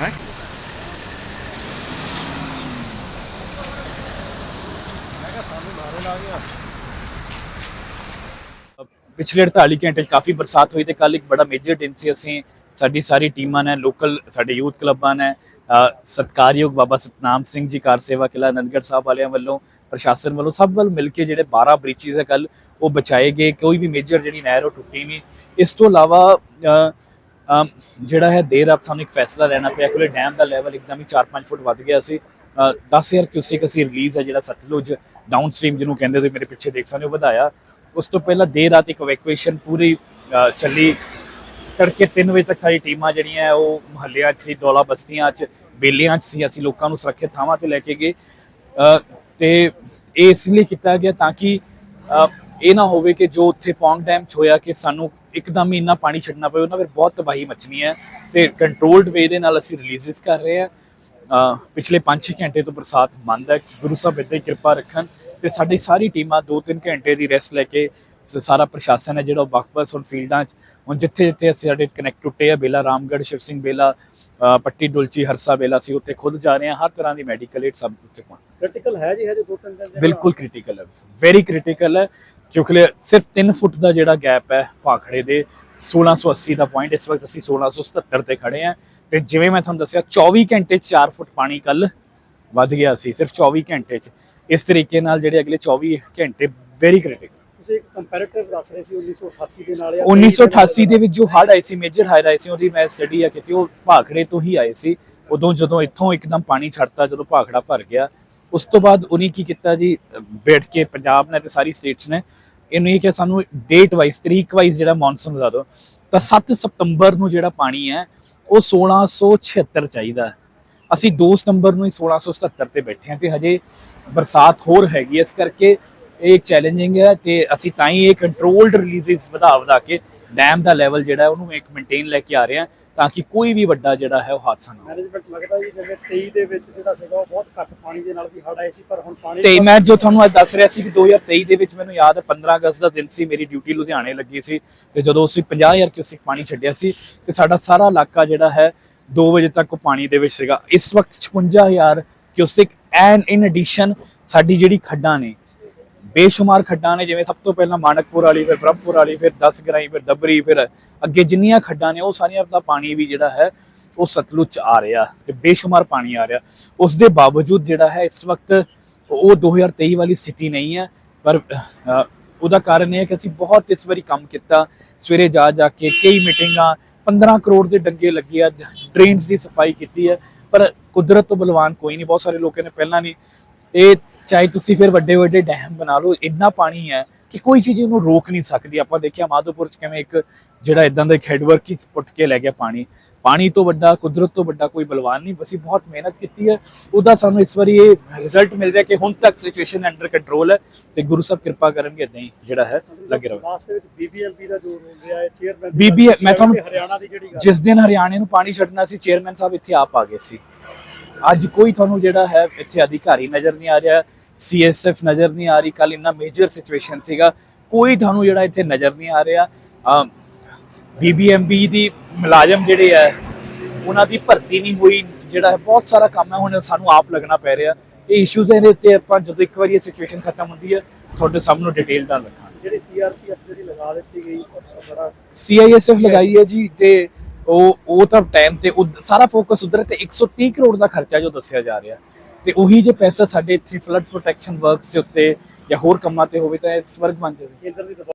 ਹੈ ਪਿਛਲੇ 48 ਘੰਟੇ ਕਾਫੀ ਬਰਸਾਤ ਹੋਈ ਤੇ ਕੱਲ ਇੱਕ ਬੜਾ ਮੇਜਰ ਦਿਨ ਸੀ। ਅਸੀਂ ਸਾਡੀ ਸਾਰੀ ਟੀਮਾਂ ਨੇ ਲੋਕਲ ਸਾਡੇ ਯੂਥ ਕਲੱਬਾਂ ਨੇ ਸਤਕਾਰਯੋਗ ਬਾਬਾ ਸਤਨਾਮ ਸਿੰਘ ਜੀ, ਕਾਰ ਸੇਵਾ ਕਿਲਾ ਅਨੰਦਗੜ੍ਹ ਸਾਹਿਬ ਵਾਲਿਆਂ ਵੱਲੋਂ, ਪ੍ਰਸ਼ਾਸਨ ਵੱਲੋਂ ਸਭ ਵੱਲ ਮਿਲ ਕੇ ਜਿਹੜੇ 12 ਬ੍ਰੀਚੀਜ਼ ਹੈ ਕੱਲ ਉਹ ਬਚਾਏ ਗਏ। ਕੋਈ ਵੀ ਮੇਜਰ ਜਿਹੜੀ ਨਹਿਰ ਉਹ ਟੁੱਟੀ ਨਹੀਂ। ਇਸ ਤੋਂ ਇਲਾਵਾ ਜਿਹੜਾ ਹੈ ਦੇਰ ਰਾਤ ਸਾਨੂੰ ਇੱਕ ਫੈਸਲਾ ਲੈਣਾ ਪਿਆ ਕਿ ਡੈਮ ਦਾ ਲੈਵਲ ਇੱਕਦਮ ਹੀ 4-5 ਫੁੱਟ ਵੱਧ ਗਿਆ ਸੀ। ਅ, 10000 ਕਿਊਸਿਕ ਅਸੀਂ ਰਿਲੀਜ਼ ਹੈ ਜਿਹੜਾ ਸਤਲੁਜ ਡਾਊਨ ਸਟ੍ਰੀਮ ਜਿਹਨੂੰ ਕਹਿੰਦੇ ਤੁਸੀਂ ਮੇਰੇ ਪਿੱਛੇ ਦੇਖ ਸਕਦੇ ਹੋ ਵਧਾਇਆ। ਉਸ ਤੋਂ ਪਹਿਲਾਂ ਦੇਰ ਰਾਤ ਇੱਕ ਇਵੈਕੂਏਸ਼ਨ ਪੂਰੀ ਚੱਲੀ। ਤੜਕੇ 3 ਵਜੇ ਤੱਕ ਸਾਡੀ ਟੀਮਾਂ ਜਿਹੜੀਆਂ ਉਹ ਮੁਹੱਲਿਆਂ 'ਚ ਸੀ ਡੋਲਾ ਬਸਤੀਆਂ 'ਚ ਬੇਲੀਆਂ 'ਚ ਸੀ। ਅਸੀਂ ਲੋਕਾਂ ਨੂੰ ਸੁਰੱਖਿਅਤ ਥਾਵਾਂ ਤੇ ਲੈ ਕੇ ਗਏ। ਅ, ਤੇ ਇਹ ਇਸ ਲਈ ਕੀਤਾ ਗਿਆ ਤਾਂ ਕਿ ਇਹ ਨਾ ਹੋਵੇ ਕਿ ਜੋ ਉੱਥੇ ਪੌਂਗ ਡੈਮ 'ਚ ਹੋਇਆ ਕਿ ਸਾਨੂੰ ਇੱਕਦਮ ਹੀ ਇੰਨਾ ਪਾਣੀ ਛੱਡਣਾ ਪਵੇ ਉਹਨਾਂ ਫਿਰ ਬਹੁਤ ਤਬਾਹੀ ਮਚਣੀ ਹੈ ਤੇ ਕੰਟਰੋਲਡ ਵੇ ਦੇ ਨਾਲ ਅਸੀਂ ਰਿਲੀਜ਼ਸ ਕਰ ਰਹੇ ਅ, ਪਿਛਲੇ 5-6 ਘੰਟੇ ਤੋਂ ਬਰਸਾਤ ਬੰਦ ਹੈ ਗੁਰੂ ਸਾਹਿਬ ਹੀ ਕਿਰਪਾ ਰੱਖਣ ਤੇ ਸਾਡੀ ਸਾਰੀ ਟੀਮਾਂ 2-3 ਘੰਟੇ ਦੀ ਰੈਸਟ ਲੈ ਕੇ ਸਾਰਾ ਪ੍ਰਸ਼ਾਸਨ ਹੈ ਜਿਹੜਾ ਬਖਬਸ ਹੁਣ ਫੀਲਡਾਂ 'ਚ ਹੁਣ ਜਿੱਥੇ ਜਿੱਥੇ ਅਸੀਂ ਸਾਡੇ ਕਨੈਕਟ ਟੁੱਟੇ ਆ ਬੇਲਾ ਰਾਮਗੜ੍ਹ ਸ਼ਿਵ ਸਿੰਘ ਬੇਲਾ ਪੱਟੀ ਡੁਲਚੀ ਹਰਸਾ ਬੇਲਾ ਸੀ ਉੱਥੇ ਖੁਦ ਜਾ ਰਹੇ ਹਾਂ ਹਰ ਤਰ੍ਹਾਂ ਦੀ ਮੈਡੀਕਲ ਏਡ ਸਭ ਉੱਥੇ ਪਹੁੰਚ ਕ੍ਰਿਟੀਕਲ ਹੈ ਜੀ ਹਜੇ ਦੋ ਤਿੰਨ ਦਿਨ ਬਿਲਕੁਲ ਕ੍ਰਿਟੀਕਲ ਹੈ ਵੈਰੀ ਕ੍ਰਿਟੀਕਲ ਹੈ। ਕਿਉਂਕਿ ਸਿਰਫ 3 ਫੁੱਟ ਦਾ ਜਿਹੜਾ ਗੈਪ ਹੈ ਭਾਖੜੇ ਦੇ 1680 ਦਾ ਪੁਆਇੰਟ ਇਸ ਵਕਤ ਅਸੀਂ 1677 ਤੇ ਖੜੇ ਆ ਤੇ ਜਿਵੇਂ ਮੈਂ ਤੁਹਾਨੂੰ ਦੱਸਿਆ 24 ਘੰਟੇ 'ਚ 4 ਫੁੱਟ ਪਾਣੀ ਕੱਲ ਵੱਧ ਗਿਆ ਸੀ ਸਿਰਫ 24 ਘੰਟੇ 'ਚ। ਇਸ ਤਰੀਕੇ ਨਾਲ ਜਿਹੜੇ ਅਗਲੇ 24 ਘੰਟੇ ਵੈਰੀ ਕ੍ਰਿਟੀਕਲ ਤੁਸੀਂ ਕੰਪੈਰੀਟਿਵ ਦੱਸ ਰਹੇ ਸੀ 1988 ਦੇ ਨਾਲ ਜਾਂ 1988 ਦੇ ਵਿੱਚ ਜੋ ਹੜ੍ਹ ਆਏ ਸੀ ਮੇਜਰ ਹੜ੍ਹ ਆਏ ਸੀ ਉਹਦੀ ਮੈਂ ਸਟੱਡੀ ਆ ਕੀਤੀ ਉਹ ਭਾਖੜੇ ਤੋਂ ਹੀ ਆਏ ਸੀ। ਉਦੋਂ ਜਦੋਂ ਇੱਥੋਂ ਇੱਕਦਮ ਪਾਣੀ ਛੱਡਤਾ ਜਦੋਂ ਭਾਖੜਾ ਭਰ ਗਿਆ ਉਸ ਤੋਂ ਬਾਅਦ ਉਹਨੇ ਕੀ ਕੀਤਾ ਜੀ? ਬੈਠ ਕੇ ਪੰਜਾਬ ਨੇ ਤੇ ਸਾਰੀ ਸਟੇਟਸ ਨੇ ਇਹਨੂੰ ਇਹ ਕਿ ਸਾਨੂੰ ਡੇਟ ਵਾਈਜ਼ ਤਰੀਕ ਵਾਈਜ਼ ਜਿਹੜਾ ਮੌਨਸੂਨ ਵਧਾ ਦਿਓ। ਤਾਂ 7 ਸਤੰਬਰ ਨੂੰ ਜਿਹੜਾ ਪਾਣੀ ਹੈ, ਉਹ 1676 ਚਾਹੀਦਾ ਅਸੀਂ 2 ਸਤੰਬਰ ਨੂੰ ਹੀ 1677 ਤੇ ਬੈਠੇ ਹਾਂ ਤੇ ਹਜੇ ਬਰਸਾਤ ਹੋਰ ਹੈਗੀ ਇਸ ਕਰਕੇ ਇਹ ਚੈਲੰਜਿੰਗ ਹੈ ਤੇ ਅਸੀਂ ਤਾਂ ਹੀ ਇਹ ਕੰਟਰੋਲਡ ਰਿਲੀਜ਼ਸ ਵਧਾ ਵਧਾ ਕੇ ਡੈਮ ਦਾ ਲੈਵਲ ਜਿਹੜਾ ਉਹਨੂੰ ਇੱਕ ਮੇਨਟੇਨ ਲੈ ਕੇ ਆ ਰਹੇ ਹਾਂ। ਤਾਂ ਕਿ ਕੋਈ ਵੀ ਵੱਡਾ ਜਿਹੜਾ ਹੈ ਉਹ ਹਾਦਸਾ ਨਾ ਹੋਵੇ। ਮੈਨੇਜਮੈਂਟ ਲੱਗਦਾ ਜੀ ਜਿਵੇਂ 23 ਦੇ ਵਿੱਚ ਜਿਹੜਾ ਸੀਗਾ ਉਹ ਬਹੁਤ ਘੱਟ ਪਾਣੀ ਦੇ ਨਾਲ ਵੀ ਹੜ ਆਏ ਸੀ ਪਰ ਹੁਣ ਪਾਣੀ ਤੇ ਮੈਂ ਜੋ ਤੁਹਾਨੂੰ ਅੱਜ ਦੱਸ ਰਿਹਾ ਸੀ ਕਿ 2023 ਦੇ ਵਿੱਚ ਮੈਨੂੰ ਯਾਦ ਹੈ 15 ਅਗਸਤ ਦਾ ਦਿਨ ਸੀ ਮੇਰੀ ਡਿਊਟੀ ਲੁਧਿਆਣੇ ਲੱਗੀ ਸੀ ਤੇ ਜਦੋਂ ਅਸੀਂ 50000 ਕਿਊਸਿਕ ਪਾਣੀ ਛੱਡਿਆ ਸੀ ਤੇ ਸਾਡਾ ਸਾਰਾ ਇਲਾਕਾ ਜਿਹੜਾ ਹੈ 2 ਵਜੇ ਤੱਕ ਪਾਣੀ ਦੇ ਵਿੱਚ ਸੀਗਾ। ਇਸ ਵਕਤ 56000 ਕਿਊਸਿਕ ਐਂਡ ਇਨ ਐਡੀਸ਼ਨ ਸਾਡੀ ਜਿਹੜੀ ਖੱਡਾਂ ਨੇ ਬੇਸ਼ੁਮਾਰ ਖੱਡਾਂ ਨੇ, ਜਿਵੇਂ ਸਭ ਤੋਂ ਪਹਿਲਾਂ ਮਾਨਕਪੁਰ ਵਾਲੀ, ਫਿਰ ਬ੍ਰਹਮਪੁਰ ਵਾਲੀ, ਫਿਰ 10 ਗਰਾਈ, ਫਿਰ ਦਬਰੀ, ਫਿਰ ਅੱਗੇ ਜਿੰਨੀਆਂ ਖੱਡਾਂ ਨੇ, ਉਹ ਸਾਰੀਆਂ ਦਾ ਪਾਣੀ ਵੀ ਜਿਹੜਾ ਹੈ, ਉਹ ਸਤਲੁਜ ਚ ਆ ਰਿਹਾ ਤੇ ਬੇਸ਼ੁਮਾਰ ਪਾਣੀ ਆ ਰਿਹਾ। ਉਸ ਦੇ ਬਾਵਜੂਦ ਜਿਹੜਾ ਹੈ, ਇਸ ਵਕਤ ਉਹ 2023 ਵਾਲੀ ਸਥਿਤੀ ਨਹੀਂ ਹੈ, ਪਰ ਉਹਦਾ ਕਾਰਨ ਇਹ ਹੈ ਕਿ ਅਸੀਂ ਬਹੁਤ ਇਸ ਵਾਰੀ ਕੰਮ ਕੀਤਾ। ਸਵੇਰੇ ਜਾ ਜਾ ਕੇ ਕਈ ਮੀਟਿੰਗਾਂ 15 ਕਰੋੜ ਦੇ ਡੰਗੇ ਲੱਗੇ ਆ, ਡਰੇਨਸ ਦੀ ਸਫ਼ਾਈ ਕੀਤੀ ਹੈ, ਪਰ ਕੁਦਰਤ ਤੋਂ ਬਲਵਾਨ ਕੋਈ ਨਹੀਂ, ਬਹੁਤ ਸਾਰੇ ਲੋਕਾਂ ਨੇ ਪਹਿਲਾਂ ਨਹੀਂ। ਇਹ ਚਾਹੇ ਤੁਸੀਂ ਫਿਰ ਵੱਡੇ ਵੱਡੇ ਡੈਮ ਬਣਾ ਲਓ ਇੰਨਾ ਪਾਣੀ ਹੈ ਕਿ ਕੋਈ ਚੀਜ਼ ਉਹਨੂੰ ਰੋਕ ਨਹੀਂ ਸਕਦੀ। ਆਪਾਂ ਦੇਖਿਆ ਮਾਧੋਪੁਰ ਚ ਕਿਵੇਂ ਇੱਕ ਜਿਹੜਾ ਇਦਾਂ ਦਾ ਇੱਕ ਹੈਡਵਰਕ ਹੀ ਪੁੱਟ ਕੇ ਲੈ ਗਿਆ ਪਾਣੀ। ਪਾਣੀ ਤੋਂ ਵੱਡਾ ਕੁਦਰਤ ਤੋਂ ਵੱਡਾ ਕੋਈ ਬਲਵਾਨ ਨਹੀਂ। ਅਸੀਂ ਬਹੁਤ ਮਿਹਨਤ ਕੀਤੀ ਹੈ। ਉਹਦਾ ਸਾਨੂੰ ਇਸ ਵਾਰੀ ਇਹ ਰਿਜ਼ਲਟ ਮਿਲ ਰਿਹਾ ਕਿ ਹੁਣ ਤੱਕ ਸਿਚੁਏਸ਼ਨ ਅੰਡਰ ਕੰਟਰੋਲ ਹੈ ਤੇ ਗੁਰੂ ਸਾਹਿਬ ਕਿਰਪਾ ਕਰਨਗੇ ਇਦਾਂ ਹੀ ਜਿਹੜਾ ਹੈ ਲੱਗੇ ਰਹੋ। ਵਿੱਚ ਬੀਬੀਐਮਪੀ ਦਾ ਜੋ ਰੋਲ ਰਿਹਾ ਹੈ ਚੇਅਰਮੈਨ BB ਮੈਂ ਤੁਹਾਨੂੰ- ਹਰਿਆਣਾ ਦੀ ਜਿਹੜੀ ਗੱਲ ਜਿਸ ਦਿਨ ਹਰਿਆਣੇ ਨੂੰ ਪਾਣੀ ਛੱਡਣਾ ਸੀ ਚੇਅਰਮੈਨ ਸਾਹਿਬ ਇੱਥੇ ਆਪ ਆ ਗਏ ਸੀ। ਅੱਜ ਕੋਈ ਤੁਹਾਨੂੰ ਜਿਹੜਾ ਹੈ ਇੱਥੇ ਅਧਿਕਾਰੀ ਨਜ਼ਰ ਨਹੀਂ ਆ ਰਿਹਾ। ਸੀਐਸਐਫ ਨਜ਼ਰ ਨਹੀਂ ਆ ਰਹੀ। ਕੱਲ ਇੰਨਾ ਮੇਜਰ ਸਿਚੁਏਸ਼ਨ ਸੀਗਾ। ਕੋਈ ਤੁਹਾਨੂੰ ਜਿਹੜਾ ਇੱਥੇ ਨਜ਼ਰ ਨਹੀਂ ਆ ਰਿਹਾ। ਬੀਬੀਐਮਬੀ ਦੀ ਮੁਲਾਜ਼ਮ ਜਿਹੜੇ ਆ ਉਹਨਾਂ ਦੀ ਭਰਤੀ ਨਹੀਂ ਹੋਈ। ਜਿਹੜਾ ਬਹੁਤ ਸਾਰਾ ਕੰਮ ਹੈ। ਹੁਣ ਸਾਨੂੰ ਆਪ ਲੱਗਣਾ ਪੈ ਰਿਹਾ। ਇਹ ਇਸ਼ੂਜ਼ ਇਹਦੇ ਉੱਤੇ ਆਪਾਂ ਜਦੋਂ ਇੱਕ ਵਾਰੀ ਇਹ ਸਿਚੁਏਸ਼ਨ ਖਤਮ ਹੁੰਦੀ ਹੈ ਤੁਹਾਡੇ ਸਭ ਨੂੰ ਡਿਟੇਲ ਨਾਲ ਰੱਖਾਂਗੇ ਜਿਹੜੀ ਸੀਆਰਪੀਐਫ ਜਿਹੜੀ ਲਗਾ ਦਿੱਤੀ ਗਈ ਬੜਾ ਸੀਆਈਐਸਐਫ ਲਗਾਈ ਹੈ ਜੀ ਤੇ ਉਹ ਉਹ ਤਾਂ ਟਾਈਮ ਤੇ ਸਾਰਾ ਫੋਕਸ ਉਧਰ ਤੇ 130 ਕਰੋੜ ਦਾ ਖਰਚਾ ਜੋ ਦੱਸਿਆ ਜਾ ਰਿਹਾ। ਤੇ ਉਹੀ ਜੇ ਪੈਸਾ ਸਾਡੇ ਇੱਥੇ ਫਲੱਡ ਪ੍ਰੋਟੈਕਸ਼ਨ ਵਰਕਸ ਦੇ ਉੱਤੇ ਜਾਂ ਹੋਰ ਕੰਮਾਂ ਤੇ ਹੋਵੇ ਤਾਂ ਇਹ ਸਵਰਗ ਬਣ ਜਾਵੇ।